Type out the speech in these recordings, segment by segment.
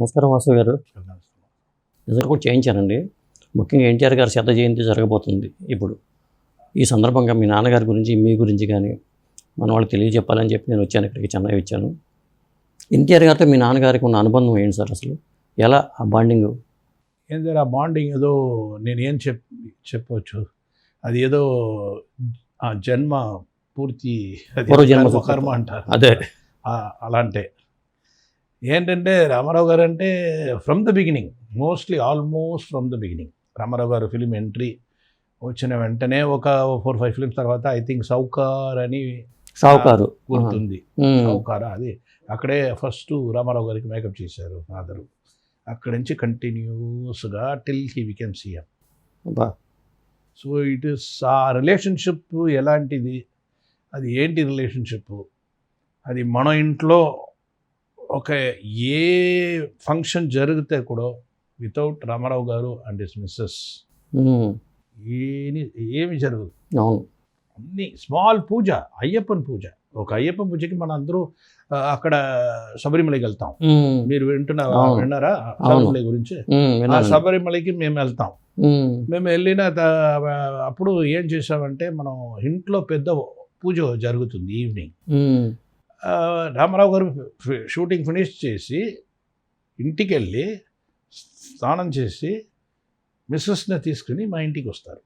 నమస్కారం వాసు గారు. నిజంగా కూడా చేయించానండి ముఖ్యంగా ఎన్టీఆర్ గారి శత జయంతి జరగబోతుంది ఇప్పుడు. ఈ సందర్భంగా మీ నాన్నగారి గురించి మీ గురించి కానీ మన వాళ్ళకి తెలియజెప్పాలని చెప్పి నేను వచ్చాను ఇక్కడికి చెన్నై వచ్చాను. ఎన్టీఆర్ గారితో మీ నాన్నగారికి ఉన్న అనుబంధం ఏంటి సార్ అసలు? ఎలా ఆ బాండింగ్? ఏంటంటే ఆ బాండింగ్ ఏదో నేను ఏం చెప్ చెప్పవచ్చు అది ఏదో ఆ జన్మ పూర్తి అది పూర్వజన్మ కర్మ- అంటారు. అదే. అలాంటే. ఏంటంటే రామారావు గారు అంటే from the beginning mostly almost from the beginning Ramarao garu film entry వచ్చిన వెంటనే ఒక ఫోర్ ఫైవ్ ఫిల్మ్స్ తర్వాత ఐ థింక్ సౌకార్ అని షావుకారు గుర్తుంది. సౌకార అది. అక్కడే ఫస్ట్ రామారావు గారికి మేకప్ చేశారు ఫాదరు అక్కడి నుంచి కంటిన్యూస్గా till he became C M so it is ఆ రిలేషన్షిప్ ఎలాంటిది? అది ఏంటి రిలేషన్షిప్ అది మన ఇంట్లో ఒక ఏ ఫంక్షన్ జరిగితే కూడా వితౌట్ రామారావు గారు అండ్ ఇస్ మిస్సెస్ ఏమి ఏమి జరగదు. అవును. అన్ని స్మాల్ పూజ అయ్యప్పన్ పూజ. ఒక అయ్యప్ప పూజకి మన అందరూ అక్కడ శబరిమలకి వెళ్తాం. మీరు వింటున్నా అవును. విన్నారా? శబరిమల గురించి? ఆ. శబరిమలకి మేము వెళ్తాం. మేము. వెళ్ళిన అప్పుడు ఏం చేసామంటే మనం ఇంట్లో పెద్ద పూజ జరుగుతుంది ఈవినింగ్. రామారావు గారు షూటింగ్ ఫినిష్ చేసి ఇంటికి వెళ్ళి స్నానం చేసి మిస్సెస్ని తీసుకుని మా ఇంటికి వస్తారు.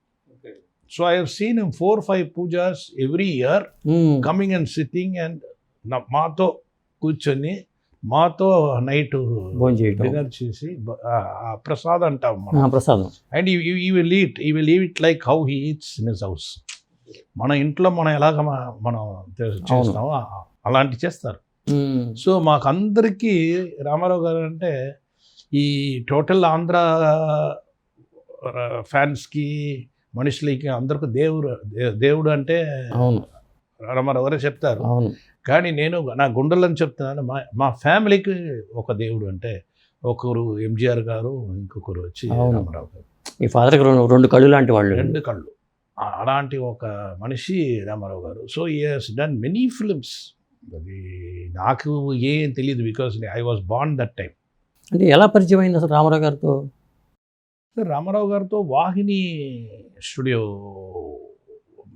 So I have seen four five pujas every year coming and sitting and మాతో కూర్చొని మాతో నైట్ డిన్నర్ చేసి ప్రసాద్ అంటాం ప్రసాదం. And we will eat we will eat like how he eats in his house మన ఇంట్లో మనం ఎలాగ మనం చేస్తామో అలాంటి చేస్తారు. సో మాకందరికీ రామారావు గారు అంటే ఈ టోటల్ ఆంధ్ర ఫ్యాన్స్కి మనుషులకి అందరికి దేవుడు దేవుడు అంటే అవును. రామారావు గారే చెప్తారు. అవును. కానీ నేను నా గుండెలను చెప్తున్నాను మా మా ఫ్యామిలీకి ఒక దేవుడు అంటే ఒకరు ఎంజిఆర్ గారు ఇంకొకరు వచ్చి. రామారావు గారు. మీ ఫాదర్కి రెండు రెండు కళ్ళు లాంటి వాళ్ళు. రెండు కళ్ళు. అలాంటి ఒక మనిషి Ramarao garu. So he's done many films. అది నాకు ఏం తెలియదు బికాస్ ఐ వాజ్ బాండ్ దట్ టైం అంటే ఎలా పరిచయం అయింది అసలు రామారావు గారితో? రామారావు గారితో వాహిని స్టూడియో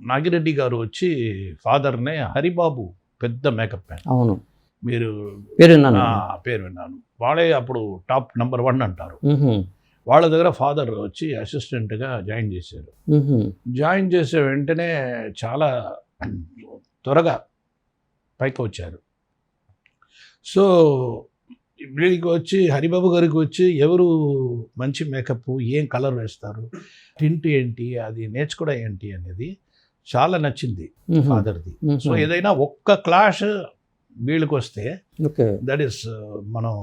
నాగిరెడ్డి గారు వచ్చి ఫాదర్నే హరిబాబు పెద్ద మేకప్ మ్యాన్. అవును. మీరు పేరు విన్నాను. పేరు విన్నాను. వాళ్ళే అప్పుడు టాప్ నెంబర్ వన్ అంటారు. వాళ్ళ దగ్గర ఫాదర్ వచ్చి అసిస్టెంట్గా జాయిన్ చేశారు. జాయిన్ చేసే వెంటనే చాలా త్వరగా పైకి వచ్చారు. సో వీళ్ళకి వచ్చి హరిబాబు గారికి వచ్చి ఎవరు మంచి మేకప్ ఏం కలర్ వేస్తారు టింట్ ఏంటి అది నేర్చుకోవడం ఏంటి అనేది చాలా నచ్చింది ఫాదర్ది. సో ఏదైనా ఒక్క క్లాష్ వీళ్ళకి వస్తే ఓకే. దట్ ఈస్ మనం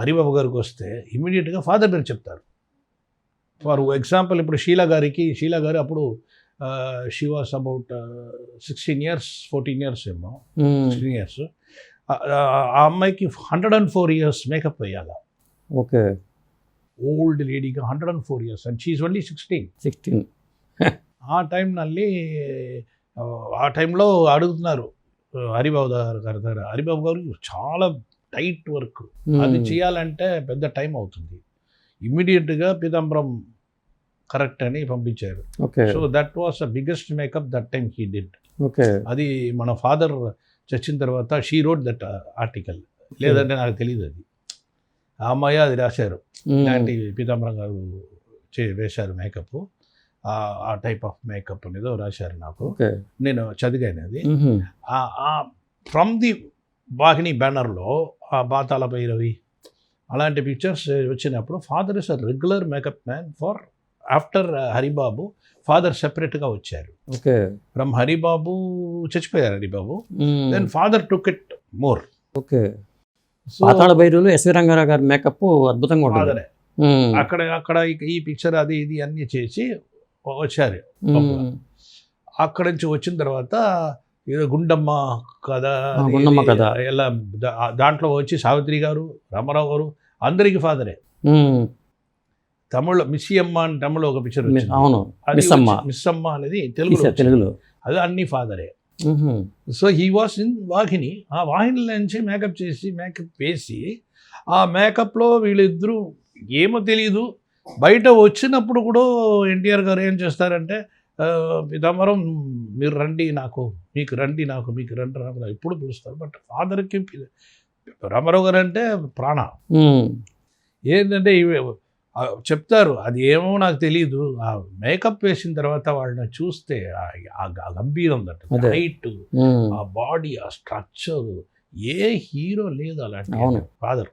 హరిబాబు గారికి వస్తే ఇమీడియట్గా ఫాదర్ గారు చెప్తారు. ఫర్ ఎగ్జాంపుల్ ఇప్పుడు షీలా గారికి షీలా గారు అప్పుడు she was about sixteen years fourteen years ఏమో. సిక్స్టీన్ ఇయర్స్ ఆ అమ్మాయికి hundred and four years makeup వేయాలి. Okay. Old లేడీగా hundred and four years and she only sixteen sixteen ఆ టైం నల్లి ఆ, టైంలో అడుగుతున్నారు హరిబాబు గారు గారి దగ్గర హరిబాబు గారు చాలా టైట్ వర్క్ అది చేయాలంటే పెద్ద టైం అవుతుంది. ఇమ్మీడియట్గా పీతాంబరం కరెక్ట్ అని పంపించారు. So that was the biggest makeup that time he did. Okay. అది మన ఫాదర్ చచ్చిన తర్వాత షీ రోడ్ దట్ ఆర్టికల్. లేదంటే నాకు తెలియదు అది. ఆ అమ్మాయి అది రాశారు. ఇలాంటి పీతాంబరం గారు చే వేశారు మేకప్. ఆ టైప్ ఆఫ్ మేకప్ అనేదో రాశారు నాకు. నేను చదివాను అది. ఫ్రమ్ ది వాహిని బ్యానర్లో ఆ బాతాల భైరవి అలాంటి పిక్చర్స్ వచ్చినప్పుడు father is a regular makeup man for after Haribabu father సెపరేట్గా వచ్చారు. ఓకే. ఫ్రమ్ హరిబాబు చచ్చిపోయారు Haribabu. Then father took it more okay. పాతాళ భైరువులు ఎస్వి రంగారావు గారి మేకప్ అద్భుతంగా ఉంటుంది. అక్కడ అక్కడ ఈ పిక్చర్ అది ఇది అన్నీ చేసి వచ్చారు. అక్కడి నుంచి వచ్చిన తర్వాత ఏదో గుండమ్మ కథ గుండమ్మ కథ. ఎలా దాంట్లో వచ్చి సావిత్రి గారు రామారావు గారు అందరికి ఫాదరే. తమిళ మిస్సియమ్మ అని తమిళ ఒక పిక్చర్ అవును. మిస్సమ్మ. మిస్సమ్మ అనేది వచ్చింది. తెలుగులో. అది అన్ని ఫాదరే. So he was in Vahini. ఆ వాహిని నుంచి మేకప్ చేసి మేకప్ వేసి ఆ మేకప్లో వీళ్ళిద్దరూ ఏమో తెలియదు బయట వచ్చినప్పుడు కూడా ఎన్టీఆర్ గారు ఏం చేస్తారంటే "ఆ, పితాంబరం మీరు రండి నాకు మీకు రండి నాకు మీకు రండి రామారావు ఎప్పుడు పిలుస్తారు. బట్ ఫాదర్కి రామారావు గారు అంటే ప్రాణ ఏంటంటే చెప్తారు. అది ఏమో నాకు తెలియదు ఆ మేకప్ వేసిన తర్వాత వాళ్ళని చూస్తే ఆ- గంభీరం. దట్ హైట్ ఆ బాడీ ఆ స్ట్రక్చర్ ఏ హీరో లేదు అలాంటి. ఫాదర్.